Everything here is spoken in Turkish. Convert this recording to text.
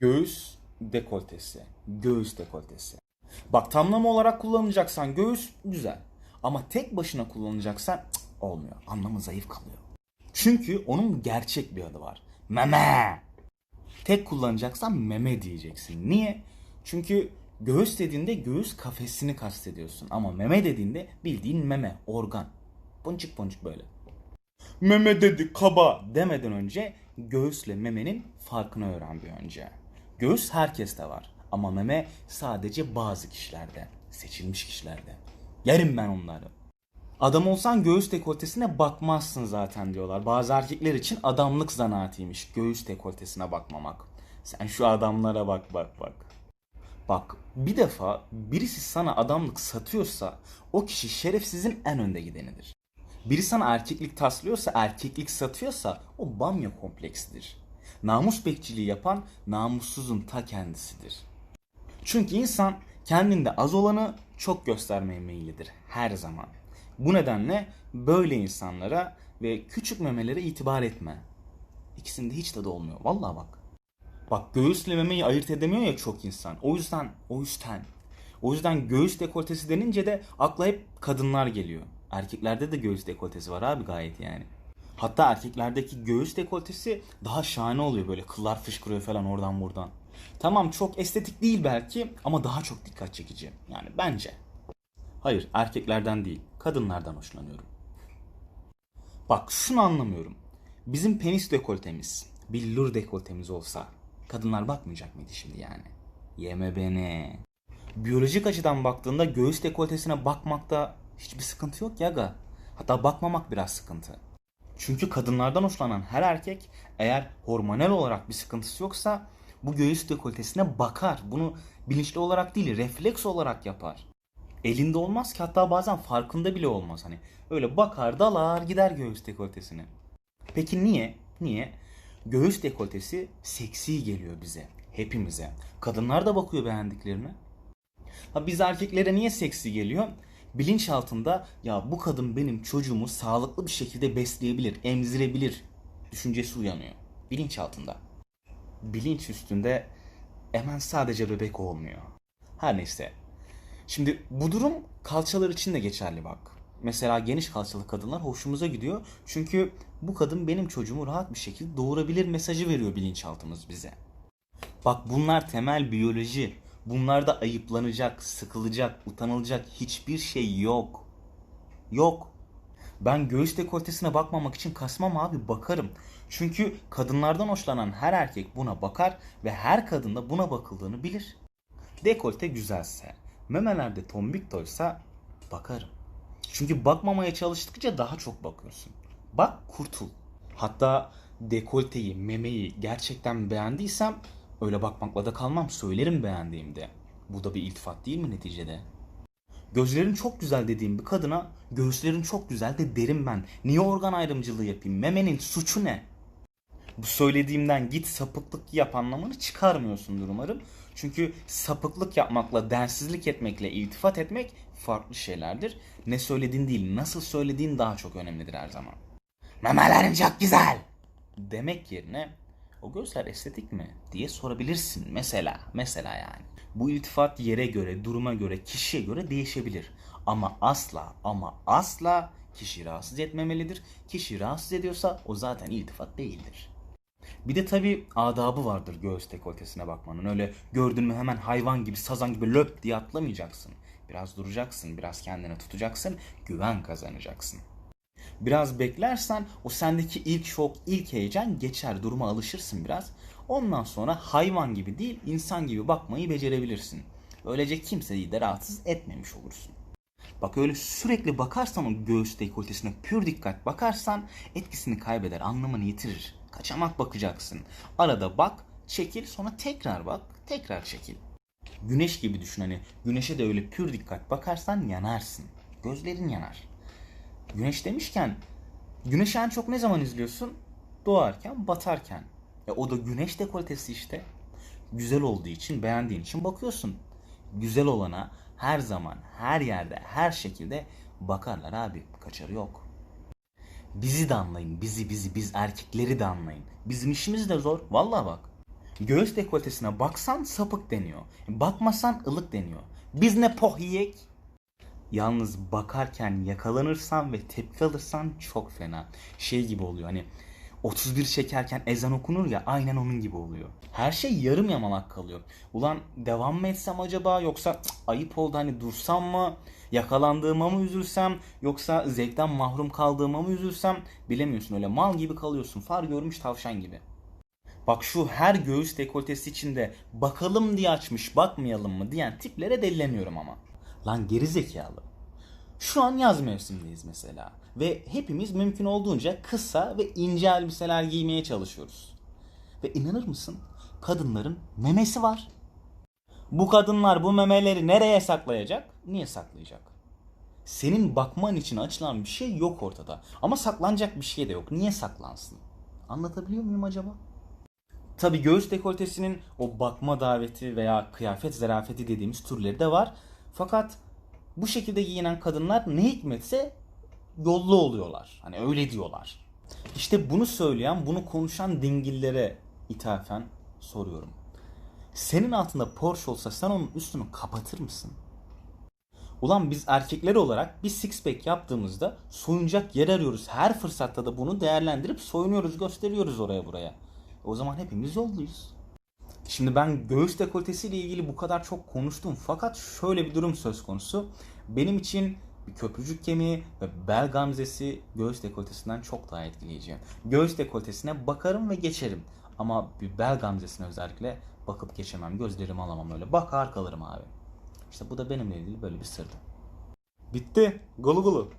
Göğüs dekoltesi. Göğüs dekoltesi. Bak tamlama olarak kullanacaksan göğüs güzel. Ama tek başına kullanacaksan cık, olmuyor. Anlamı zayıf kalıyor. Çünkü onun gerçek bir adı var. Meme. Tek kullanacaksan meme diyeceksin. Niye? Çünkü göğüs dediğinde göğüs kafesini kastediyorsun. Ama meme dediğinde bildiğin meme, organ. Boncuk boncuk böyle. Meme dedi kaba demeden önce göğüsle memenin farkını öğren bir önce. Göğüs herkeste var ama meme sadece bazı kişilerde, seçilmiş kişilerde. Yerim ben onları. Adam olsan göğüs dekoltesine bakmazsın zaten diyorlar. Bazı erkekler için adamlık zanaatiymiş göğüs dekoltesine bakmamak. Sen şu adamlara bak bak bak. Bak bir defa birisi sana adamlık satıyorsa o kişi şerefsizin en önde gidenidir. Biri sana erkeklik taslıyorsa, erkeklik satıyorsa o bamya kompleksidir. Namus bekçiliği yapan namussuzun ta kendisidir. Çünkü insan kendinde az olanı çok göstermeye meyillidir her zaman. Bu nedenle böyle insanlara ve küçük memelere itibar etme. İkisinde hiç tadı olmuyor. Vallahi bak. Bak göğüsle memeyi ayırt edemiyor ya çok insan. O yüzden, o yüzden. O yüzden göğüs dekoltesi denince de akla hep kadınlar geliyor. Erkeklerde de göğüs dekoltesi var abi gayet yani. Hatta erkeklerdeki göğüs dekoltesi daha şahane oluyor böyle kıllar fışkırıyor falan oradan buradan. Tamam çok estetik değil belki ama daha çok dikkat çekici. Yani bence. Hayır erkeklerden değil kadınlardan hoşlanıyorum. Bak şunu anlamıyorum. Bizim penis dekoltemiz, billur dekoltemiz olsa kadınlar bakmayacak mıydı şimdi yani? Yeme beni. Biyolojik açıdan baktığında göğüs dekoltesine bakmakta hiçbir sıkıntı yok ya ga. Hatta bakmamak biraz sıkıntı. Çünkü kadınlardan hoşlanan her erkek eğer hormonal olarak bir sıkıntısı yoksa bu göğüs dekoltesine bakar. Bunu bilinçli olarak değil refleks olarak yapar. Elinde olmaz ki hatta bazen farkında bile olmaz. Hani öyle bakar dalar gider göğüs dekoltesine. Peki niye? Niye? Göğüs dekoltesi seksi geliyor bize. Hepimize. Kadınlar da bakıyor beğendiklerine. Ha biz erkeklere niye seksi geliyor? Bilinç altında ya bu kadın benim çocuğumu sağlıklı bir şekilde besleyebilir, emzirebilir düşüncesi uyanıyor. Bilinç altında. Bilinç üstünde hemen sadece bebek olmuyor. Her neyse. Şimdi bu durum kalçalar için de geçerli bak. Mesela geniş kalçalı kadınlar hoşumuza gidiyor. Çünkü bu kadın benim çocuğumu rahat bir şekilde doğurabilir mesajı veriyor bilinçaltımız bize. Bak bunlar temel biyoloji. Bunlarda ayıplanacak, sıkılacak, utanılacak hiçbir şey yok. Yok. Ben göğüs dekoltesine bakmamak için kasmam abi bakarım. Çünkü kadınlardan hoşlanan her erkek buna bakar ve her kadın da buna bakıldığını bilir. Dekolte güzelse, memelerde tombik doysa bakarım. Çünkü bakmamaya çalıştıkça daha çok bakıyorsun. Bak kurtul. Hatta dekolteyi, memeyi gerçekten beğendiysem öyle bakmakla da kalmam. Söylerim beğendiğimde. Bu da bir iltifat değil mi neticede? Gözlerin çok güzel dediğim bir kadına göğüslerin çok güzel de derim ben. Niye organ ayrımcılığı yapayım? Memenin suçu ne? Bu söylediğimden git sapıklık yap anlamını çıkarmıyorsundur umarım. Çünkü sapıklık yapmakla, densizlik etmekle iltifat etmek farklı şeylerdir. Ne söylediğin değil, nasıl söylediğin daha çok önemlidir her zaman. Memelerin çok güzel demek yerine o gözler estetik mi diye sorabilirsin mesela. Mesela yani. Bu iltifat yere göre, duruma göre, kişiye göre değişebilir. Ama asla ama asla kişi rahatsız etmemelidir. Kişi rahatsız ediyorsa o zaten iltifat değildir. Bir de tabi adabı vardır göğüs dekoltesine bakmanın. Öyle gördün mü hemen hayvan gibi, sazan gibi löp diye atlamayacaksın. Biraz duracaksın, biraz kendine tutacaksın, güven kazanacaksın. Biraz beklersen o sendeki ilk şok, ilk heyecan geçer, duruma alışırsın biraz. Ondan sonra hayvan gibi değil, insan gibi bakmayı becerebilirsin. Böylece kimseyi de rahatsız etmemiş olursun. Bak öyle sürekli bakarsan o göğüs dekoltesine pür dikkat bakarsan etkisini kaybeder, anlamını yitirir. Kaçamak bakacaksın. Arada bak, çekil, sonra tekrar bak, tekrar çekil. Güneş gibi düşün hani güneşe de öyle pür dikkat bakarsan yanarsın. Gözlerin yanar. Güneş demişken güneşi en çok ne zaman izliyorsun? Doğarken, batarken. E o da güneş dekoltesi işte. Güzel olduğu için, beğendiğin için bakıyorsun. Güzel olana her zaman, her yerde, her şekilde bakarlar abi. Kaçarı yok. Bizi de anlayın. Bizi bizi biz erkekleri de anlayın. Bizim işimiz de zor. Vallahi bak. Göğüs dekoltesine baksan sapık deniyor. Bakmasan ılık deniyor. Biz ne poh yiyek? Yalnız bakarken yakalanırsan ve tepki alırsan çok fena. Şey gibi oluyor hani 31 çekerken ezan okunur ya aynen onun gibi oluyor. Her şey yarım yamalak kalıyor. Ulan devam mı etsem acaba yoksa cık, ayıp oldu hani dursam mı? Yakalandığıma mı üzülsem yoksa zevkten mahrum kaldığıma mı üzülsem bilemiyorsun öyle mal gibi kalıyorsun far görmüş tavşan gibi. Bak şu her göğüs dekoltesi içinde bakalım diye açmış bakmayalım mı diyen tiplere delileniyorum ama. Lan geri zekalı. Şu an yaz mevsimindeyiz mesela. Ve hepimiz mümkün olduğunca kısa ve ince elbiseler giymeye çalışıyoruz. Ve inanır mısın? Kadınların memesi var. Bu kadınlar bu memeleri nereye saklayacak? Niye saklayacak? Senin bakman için açılan bir şey yok ortada. Ama saklanacak bir şey de yok. Niye saklansın? Anlatabiliyor muyum acaba? Tabi göğüs dekoltesinin o bakma daveti veya kıyafet zarafeti dediğimiz türleri de var. Fakat bu şekilde giyinen kadınlar ne hikmetse yollu oluyorlar. Hani öyle diyorlar. İşte bunu söyleyen, bunu konuşan dingillere ithafen soruyorum. Senin altında Porsche olsa sen onun üstünü kapatır mısın? Ulan biz erkekler olarak bir six pack yaptığımızda soyunacak yer arıyoruz. Her fırsatta da bunu değerlendirip soyunuyoruz, gösteriyoruz oraya buraya. O zaman hepimiz yolluyuz. Şimdi ben göğüs dekoltesiyle ilgili bu kadar çok konuştum fakat şöyle bir durum söz konusu. Benim için bir köprücük kemiği ve bel gamzesi göğüs dekoltesinden çok daha etkileyici. Göğüs dekoltesine bakarım ve geçerim. Ama bir bel gamzesine özellikle bakıp geçemem. Gözlerimi alamam öyle. Bakar kalırım abi. İşte bu da benimle ilgili böyle bir sırdı. Bitti. Golu golu.